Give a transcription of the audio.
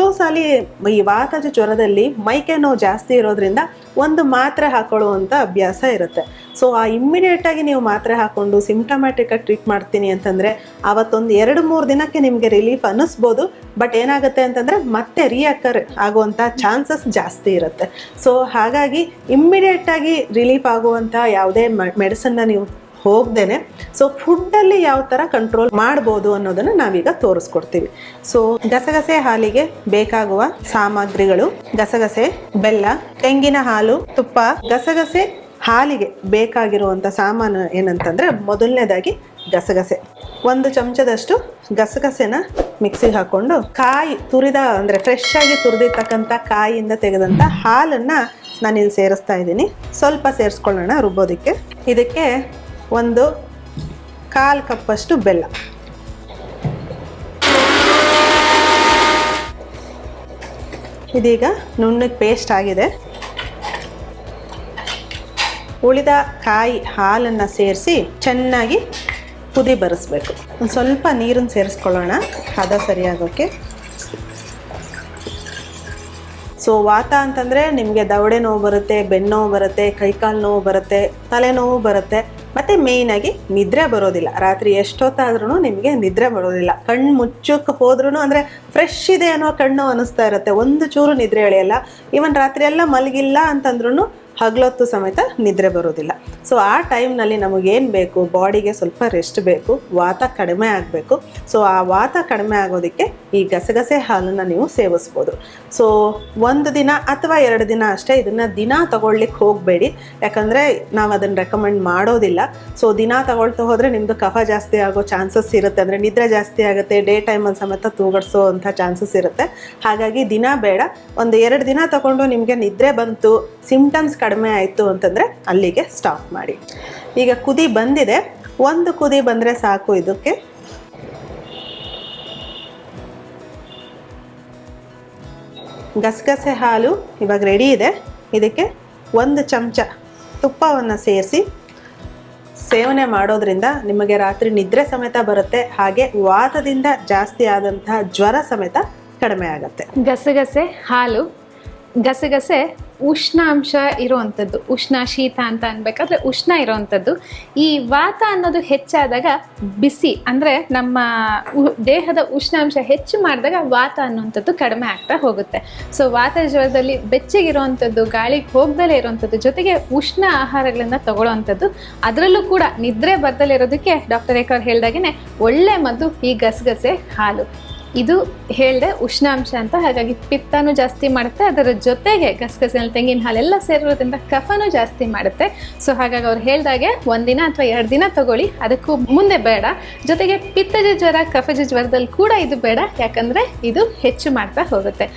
ಎಷ್ಟೋ ಸಾಲಿ ಈ ವಾತಜ ಜ್ವರದಲ್ಲಿ ಮೈಕೆ ನೋವು ಜಾಸ್ತಿ ಇರೋದ್ರಿಂದ ಒಂದು ಮಾತ್ರೆ ಹಾಕೊಳ್ಳುವಂಥ ಅಭ್ಯಾಸ ಇರುತ್ತೆ. ಸೊ ಆ ಇಮ್ಮಿಡಿಯೇಟಾಗಿ ನೀವು ಮಾತ್ರೆ ಹಾಕ್ಕೊಂಡು ಸಿಂಪ್ಟಮ್ಯಾಟಿಕಾಗಿ ಟ್ರೀಟ್ ಮಾಡ್ತೀನಿ ಅಂತಂದರೆ ಆವತ್ತೊಂದು ಎರಡು ಮೂರು ದಿನಕ್ಕೆ ನಿಮಗೆ ರಿಲೀಫ್ ಅನ್ನಿಸ್ಬೋದು. ಬಟ್ ಏನಾಗುತ್ತೆ ಅಂತಂದರೆ ಮತ್ತೆ ರಿಯಕರ್ ಆಗುವಂಥ ಚಾನ್ಸಸ್ ಜಾಸ್ತಿ ಇರುತ್ತೆ. ಸೊ ಹಾಗಾಗಿ ಇಮ್ಮಿಡಿಯೇಟಾಗಿ ರಿಲೀಫ್ ಆಗುವಂಥ ಯಾವುದೇ ಮೆಡಿಸನ್ನ ನೀವು ಹೋಗ್ದೇನೆ. ಸೊ ಫುಡ್ಡಲ್ಲಿ ಯಾವ ಥರ ಕಂಟ್ರೋಲ್ ಮಾಡ್ಬೋದು ಅನ್ನೋದನ್ನು ನಾವೀಗ ತೋರಿಸ್ಕೊಡ್ತೀವಿ. ಸೊ ಗಸಗಸೆ ಹಾಲಿಗೆ ಬೇಕಾಗುವ ಸಾಮಗ್ರಿಗಳು ಗಸಗಸೆ, ಬೆಲ್ಲ, ತೆಂಗಿನ ಹಾಲು, ತುಪ್ಪ. ಗಸಗಸೆ ಹಾಲಿಗೆ ಬೇಕಾಗಿರುವಂಥ ಸಾಮಾನು ಏನಂತಂದರೆ ಮೊದಲನೇದಾಗಿ ಗಸಗಸೆ. ಒಂದು ಚಮಚದಷ್ಟು ಗಸಗಸೆನ ಮಿಕ್ಸಿಗೆ ಹಾಕ್ಕೊಂಡು ಕಾಯಿ ತುರಿದ ಅಂದರೆ ಫ್ರೆಶ್ ಆಗಿ ತುರಿದಿರ್ತಕ್ಕಂಥ ಕಾಯಿಯಿಂದ ತೆಗೆದಂಥ ಹಾಲನ್ನು ನಾನಿಲ್ಲಿ ಸೇರಿಸ್ತಾ ಇದ್ದೀನಿ. ಸ್ವಲ್ಪ ಸೇರಿಸ್ಕೊಳ್ಳೋಣ ರುಬ್ಬೋದಕ್ಕೆ. ಇದಕ್ಕೆ ಒಂದು ಕಾಲು ಕಪ್ಪಷ್ಟು ಬೆಲ್ಲ. ಇದೀಗ ನುಣ್ಣಗೆ ಪೇಸ್ಟ್ ಆಗಿದೆ. ಉಳಿದ ಕಾಯಿ ಹಾಲನ್ನು ಸೇರಿಸಿ ಚೆನ್ನಾಗಿ ಕುದಿ ಬರೆಸ್ಬೇಕು. ಒಂದು ಸ್ವಲ್ಪ ನೀರನ್ನು ಸೇರಿಸ್ಕೊಳ್ಳೋಣ, ಹದ ಸರಿಯಾಗೋಕ್ಕೆ ಸೊ ವಾತ ಅಂತಂದರೆ ನಿಮಗೆ ದವಡೆ ನೋವು ಬರುತ್ತೆ ಬೆನ್ನು ನೋವು ಬರುತ್ತೆ, ಕೈಕಾಲು ನೋವು ಬರುತ್ತೆ, ತಲೆನೋವು ಬರುತ್ತೆ. ಮತ್ತು ಮೇಯ್ನಾಗಿ ನಿದ್ರೆ ಬರೋದಿಲ್ಲ. ರಾತ್ರಿ ಎಷ್ಟೊತ್ತಾದ್ರೂ ನಿಮಗೆ ನಿದ್ರೆ ಬರೋದಿಲ್ಲ. ಕಣ್ಣು ಮುಚ್ಚಕ್ಕೆ ಹೋದ್ರೂ ಅಂದರೆ ಫ್ರೆಶ್ ಇದೆ ಅನ್ನೋ ಕಣ್ಣು ಅನ್ನಿಸ್ತಾ ಇರುತ್ತೆ. ಒಂದು ಚೂರು ನಿದ್ರೆ ಎಳೆಯಲ್ಲ. ಈವನ್ ರಾತ್ರಿ ಎಲ್ಲ ಮಲಗಿಲ್ಲ ಅಂತಂದ್ರೂ ಹಗಲೊತ್ತು ಸಮೇತ ನಿದ್ರೆ ಬರೋದಿಲ್ಲ. ಸೊ ಆ ಟೈಮ್ನಲ್ಲಿ ನಮಗೇನು ಬೇಕು? ಬಾಡಿಗೆ ಸ್ವಲ್ಪ ರೆಸ್ಟ್ ಬೇಕು, ವಾತ ಕಡಿಮೆ ಆಗಬೇಕು. ಸೊ ಆ ವಾತ ಕಡಿಮೆ ಆಗೋದಕ್ಕೆ ಈ ಗಸಗಸೆ ಹಾಲನ್ನು ನೀವು ಸೇವಿಸ್ಬೋದು. ಸೊ ಒಂದು ದಿನ ಅಥವಾ ಎರಡು ದಿನ ಅಷ್ಟೇ ಇದನ್ನು ದಿನ ತಗೊಳ್ಲಿಕ್ಕೆ ಹೋಗಬೇಡಿ. ಯಾಕಂದರೆ ನಾವು ಅದನ್ನು ರೆಕಮೆಂಡ್ ಮಾಡೋದಿಲ್ಲ. ಸೊ ದಿನ ತಗೊಳ್ತಾ ಹೋದರೆ ನಿಮ್ಮದು ಕಫ ಜಾಸ್ತಿ ಆಗೋ ಚಾನ್ಸಸ್ ಇರುತ್ತೆ. ಅಂದರೆ ನಿದ್ರೆ ಜಾಸ್ತಿ ಆಗುತ್ತೆ ಡೇ ಟೈಮಲ್ಲಿ ಸಮೇತ ತೂಗಡಿಸೋ ಅಂಥ ಚಾನ್ಸಸ್ ಇರುತ್ತೆ. ಹಾಗಾಗಿ ದಿನ ಬೇಡ. ಒಂದು ಎರಡು ದಿನ ತಗೊಂಡು ನಿಮಗೆ ನಿದ್ರೆ ಬಂತು ಸಿಂಪ್ಟಮ್ಸ್ ಕಡಿಮೆ ಆಯಿತು ಅಂತಂದರೆ ಅಲ್ಲಿಗೆ ಸ್ಟಾಪ್ ಮಾಡಿ. ಈಗ ಕುದಿ ಬಂದಿದೆ. ಒಂದು ಕುದಿ ಬಂದರೆ ಸಾಕು ಇದಕ್ಕೆ. ಗಸಗಸೆ ಹಾಲು ಇವಾಗ ರೆಡಿ ಇದೆ. ಇದಕ್ಕೆ ಒಂದು ಚಮಚ ತುಪ್ಪವನ್ನು ಸೇರಿಸಿ ಸೇವನೆ ಮಾಡೋದ್ರಿಂದ ನಿಮಗೆ ರಾತ್ರಿ ನಿದ್ರೆ ಸಮೇತ ಬರುತ್ತೆ. ಹಾಗೆ ವಾತದಿಂದ ಜಾಸ್ತಿ ಆದಂತಹ ಜ್ವರ ಸಮೇತ ಕಡಿಮೆ ಆಗುತ್ತೆ. ಗಸಗಸೆ ಹಾಲು, ಗಸಗಸೆ ಉಷ್ಣಾಂಶ ಇರುವಂಥದ್ದು, ಉಷ್ಣ ಶೀತ ಅಂತ ಅನ್ಬೇಕಾದ್ರೆ ಉಷ್ಣ ಇರುವಂಥದ್ದು. ಈ ವಾತ ಅನ್ನೋದು ಹೆಚ್ಚಾದಾಗ ಬಿಸಿ, ಅಂದರೆ ನಮ್ಮ ದೇಹದ ಉಷ್ಣಾಂಶ ಹೆಚ್ಚು ಮಾಡಿದಾಗ ವಾತ ಅನ್ನುವಂಥದ್ದು ಕಡಿಮೆ ಆಗ್ತಾ ಹೋಗುತ್ತೆ. ಸೊ ವಾತ ಜ್ವರದಲ್ಲಿ ಬೆಚ್ಚಗಿರುವಂಥದ್ದು ಗಾಳಿಗೆ ಹೋಗ್ದಲೇ ಇರುವಂಥದ್ದು, ಜೊತೆಗೆ ಉಷ್ಣ ಆಹಾರಗಳನ್ನ ತಗೊಳ್ಳೋವಂಥದ್ದು, ಅದರಲ್ಲೂ ಕೂಡ ನಿದ್ರೆ ಬರ್ದಲೇ ಇರೋದಕ್ಕೆ ಡಾಕ್ಟರ್ ರೇಖಾ ಹೇಳಿದಾಗೇನೆ ಒಳ್ಳೆ ಮದ್ದು ಈ ಗಸಗಸೆ ಹಾಲು. ಇದು ಹೇಳಿದೆ ಉಷ್ಣಾಂಶ ಅಂತ, ಹಾಗಾಗಿ ಪಿತ್ತನೂ ಜಾಸ್ತಿ ಮಾಡುತ್ತೆ, ಅದರ ಜೊತೆಗೆ ಗಸಗಸಿನ ತೆಂಗಿನ ಹಾಲೆಲ್ಲ ಸೇರಿರೋದ್ರಿಂದ ಕಫನೂ ಜಾಸ್ತಿ ಮಾಡುತ್ತೆ. ಸೊ ಹಾಗಾಗಿ ಅವ್ರು ಹೇಳಿದಾಗೆ ಒಂದಿನ ಅಥವಾ ಎರಡು ದಿನ ತಗೊಳ್ಳಿ, ಅದಕ್ಕೂ ಮುಂದೆ ಬೇಡ. ಜೊತೆಗೆ ಪಿತ್ತಜ ಜ್ವರ, ಕಫಜ ಜ್ವರದಲ್ಲಿ ಕೂಡ ಇದು ಬೇಡ, ಯಾಕಂದರೆ ಇದು ಹೆಚ್ಚು ಮಾಡ್ತಾ ಹೋಗುತ್ತೆ.